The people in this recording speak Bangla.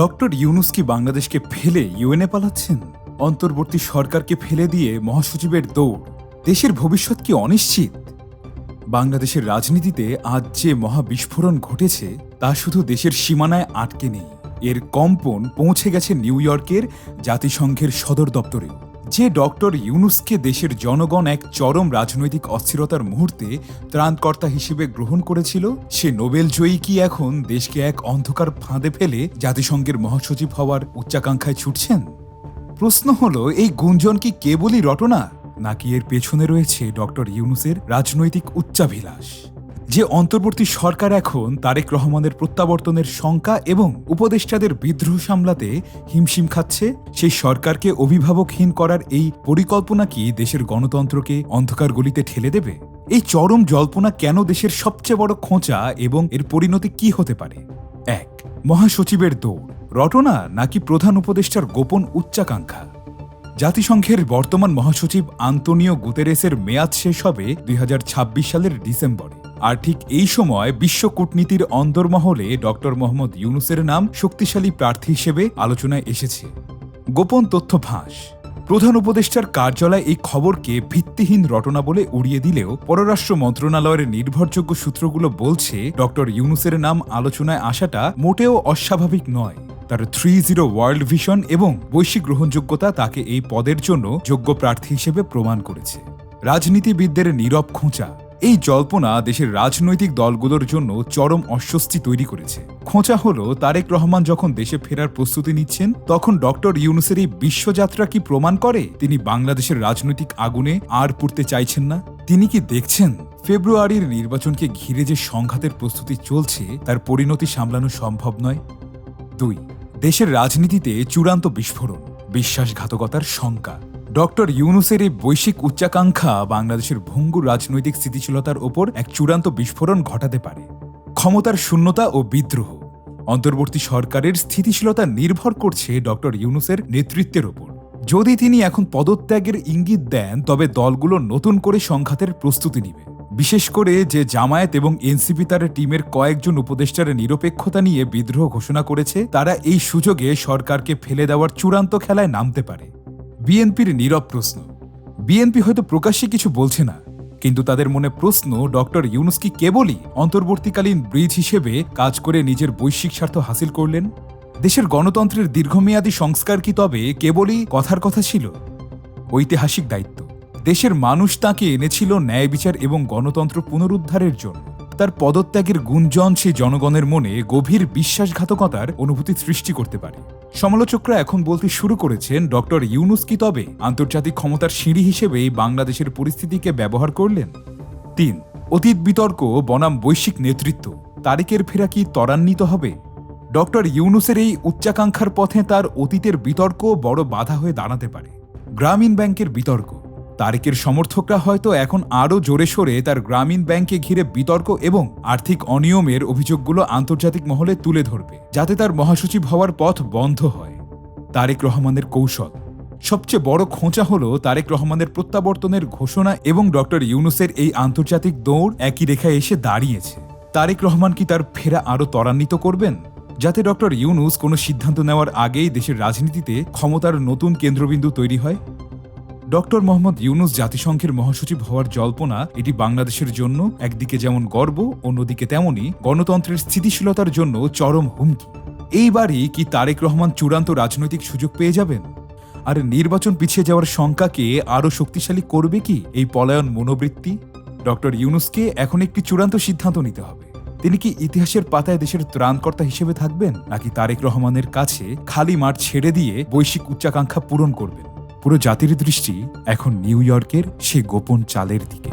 ডক্টর ইউনুস কি বাংলাদেশকে ফেলে ইউএনএ পালাচ্ছেন? অন্তর্বর্তী সরকারকে ফেলে দিয়ে মহাসচিবের দৌড়, দেশের ভবিষ্যৎ কি অনিশ্চিত? বাংলাদেশের রাজনীতিতে আজ যে মহাবিস্ফোরণ ঘটেছে, তা শুধু দেশের সীমানায় আটকে নেই। এর কম্পন পৌঁছে গেছে নিউ ইয়র্কের জাতিসংঘের সদর দপ্তরেও। যে ডক্টর ইউনুসকে দেশের জনগণ এক চরম রাজনৈতিক অস্থিরতার মুহূর্তে ত্রাণকর্তা হিসেবে গ্রহণ করেছিল, সে নোবেল জয়ী কি এখন দেশকে এক অন্ধকার ফাঁদে ফেলে জাতিসংঘের মহাসচিব হওয়ার উচ্চাকাঙ্ক্ষায় ছুটছেন? প্রশ্ন হলো, এই গুঞ্জন কি কেবলই রটনা, নাকি এর পেছনে রয়েছে ডক্টর ইউনুসের রাজনৈতিক উচ্চাভিলাষ? যে অন্তর্বর্তী সরকার এখন তারেক রহমানের প্রত্যাবর্তনের শঙ্কা এবং উপদেষ্টাদের বিদ্রোহ সামলাতে হিমশিম খাচ্ছে, সেই সরকারকে অভিভাবকহীন করার এই পরিকল্পনা কি দেশের গণতন্ত্রকে অন্ধকার গলিতে ঠেলে দেবে? এই চরম জল্পনা কেন দেশের সবচেয়ে বড় খোঁচা এবং এর পরিণতি কি হতে পারে? এক, মহাসচিবের দৌড়। রটনা নাকি প্রধান উপদেষ্টার গোপন উচ্চাকাঙ্ক্ষা? জাতিসংঘের বর্তমান মহাসচিব আন্তোনিও গুতেরেসের মেয়াদ শেষ হবে দুই হাজার ছাব্বিশ সালের ডিসেম্বরে। আর ঠিক এই সময় বিশ্ব কূটনীতির অন্দরমহলে ডক্টর মোহাম্মদ ইউনুসের নাম শক্তিশালী প্রার্থী হিসেবে আলোচনায় এসেছে। গোপন তথ্য ফাঁস। প্রধান উপদেষ্টার কার্যালয় এই খবরকে ভিত্তিহীন রটনা বলে উড়িয়ে দিলেও পররাষ্ট্র মন্ত্রণালয়ের নির্ভরযোগ্য সূত্রগুলো বলছে, ডক্টর ইউনুসের নাম আলোচনায় আসাটা মোটেও অস্বাভাবিক নয়। তার থ্রি জিরো ওয়ার্ল্ড ভিশন এবং বৈশ্বিক গ্রহণযোগ্যতা তাকে এই পদের জন্য যোগ্য প্রার্থী হিসেবে প্রমাণ করেছে। রাজনীতিবিদদের নীরব খোঁচা। এই জল্পনা দেশের রাজনৈতিক দলগুলোর জন্য চরম অস্বস্তি তৈরি করেছে। খোঁচা হলো তারেক রহমান যখন দেশে ফেরার প্রস্তুতি নিচ্ছেন, তখন ডক্টর ইউনুসের এই বিশ্বযাত্রা কি প্রমাণ করে? তিনি বাংলাদেশের রাজনৈতিক আগুনে আর পুড়তে চাইছেন না? তিনি কি দেখছেন ফেব্রুয়ারির নির্বাচনকে ঘিরে যে সংঘাতের প্রস্তুতি চলছে, তার পরিণতি সামলানো সম্ভব নয়? দুই, দেশের রাজনীতিতে চূড়ান্ত বিস্ফোরণ, বিশ্বাসঘাতকতার শঙ্কা। ডক্টর ইউনুসের এই বৈশ্বিক উচ্চাকাঙ্ক্ষা বাংলাদেশের ভঙ্গুর রাজনৈতিক স্থিতিশীলতার ওপর এক চূড়ান্ত বিস্ফোরণ ঘটাতে পারে। ক্ষমতার শূন্যতা ও বিদ্রোহ। অন্তর্বর্তী সরকারের স্থিতিশীলতা নির্ভর করছে ডক্টর ইউনুসের নেতৃত্বের ওপর। যদি তিনি এখন পদত্যাগের ইঙ্গিত দেন, তবে দলগুলো নতুন করে সংঘাতের প্রস্তুতি নিবে। বিশেষ করে যে জামায়াত এবং এনসিপি তার টিমের কয়েকজন উপদেষ্টার নিরপেক্ষতা নিয়ে বিদ্রোহ ঘোষণা করেছে, তারা এই সুযোগে সরকারকে ফেলে দেওয়ার চূড়ান্ত খেলায় নামতে পারে। বিএনপির নীরব প্রশ্ন। বিএনপি হয়তো প্রকাশ্যে কিছু বলছে না, কিন্তু তাদের মনে প্রশ্ন ডক্টর ইউনুস কি কেবলই অন্তর্বর্তীকালীন ব্রিজ হিসেবে কাজ করে নিজের বৈশ্বিক স্বার্থ হাসিল করলেন? দেশের গণতন্ত্রের দীর্ঘমেয়াদী সংস্কার কি তবে কেবলই কথার কথা ছিল? ঐতিহাসিক দায়িত্ব। দেশের মানুষ তাকে এনেছিল ন্যায় বিচার এবং গণতন্ত্র পুনরুদ্ধারের জন্য। তার পদত্যাগের গুঞ্জন সে জনগণের মনে গভীর বিশ্বাসঘাতকতার অনুভূতি সৃষ্টি করতে পারে। সমালোচকরা এখন বলতে শুরু করেছেন ডক্টর ইউনুস কি তবে আন্তর্জাতিক ক্ষমতার সিঁড়ি হিসেবে বাংলাদেশের পরিস্থিতিকে ব্যবহার করলেন? তিন, অতীত বিতর্ক বনাম বৈশ্বিক নেতৃত্ব তারিকের ফেরা কি ত্বরান্বিত হবে? ডক্টর ইউনুসের এই উচ্চাকাঙ্ক্ষার পথে তার অতীতের বিতর্ক বড় বাধা হয়ে দাঁড়াতে পারে। গ্রামীণ ব্যাংকের বিতর্ক তারেকের সমর্থকরা হয়তো এখন আরও জোরে সোরে তার গ্রামীণ ব্যাংকে ঘিরে বিতর্ক এবং আর্থিক অনিয়মের অভিযোগগুলো আন্তর্জাতিক মহলে তুলে ধরবে, যাতে তার মহাসচিব হওয়ার পথ বন্ধ হয়। তারেক রহমানের কৌশল। সবচেয়ে বড় খোঁচা হল তারেক রহমানের প্রত্যাবর্তনের ঘোষণা এবং ডক্টর ইউনুসের এই আন্তর্জাতিক দৌড় একই রেখায় এসে দাঁড়িয়েছে। তারেক রহমান কি তার ফেরা আরও ত্বরান্বিত করবেন? যাতে ডক্টর ইউনুস কোনো সিদ্ধান্ত নেওয়ার আগেই দেশের রাজনীতিতে ক্ষমতার নতুন কেন্দ্রবিন্দু তৈরি হয়? ডক্টর মোহাম্মদ ইউনুস জাতিসংঘের মহাসচিব হওয়ার জল্পনা এটি বাংলাদেশের জন্য একদিকে যেমন গর্ব, অন্যদিকে তেমনই গণতন্ত্রের স্থিতিশীলতার জন্য চরম হুমকি। এইবারই কি তারেক রহমান চূড়ান্ত রাজনৈতিক সুযোগ পেয়ে যাবেন? আর নির্বাচন পিছিয়ে যাওয়ার শঙ্কাকে আরও শক্তিশালী করবে কি এই পলায়ন মনোবৃত্তি? ডক্টর ইউনুসকে এখন একটি চূড়ান্ত সিদ্ধান্ত নিতে হবে। তিনি কি ইতিহাসের পাতায় দেশের ত্রাণকর্তা হিসেবে থাকবেন, নাকি তারেক রহমানের কাছে খালি মাঠ ছেড়ে দিয়ে বৈশ্বিক উচ্চাকাঙ্ক্ষা পূরণ করবেন? পুরো জাতির দৃষ্টি এখন নিউ ইয়র্কের সে গোপন চালের দিকে।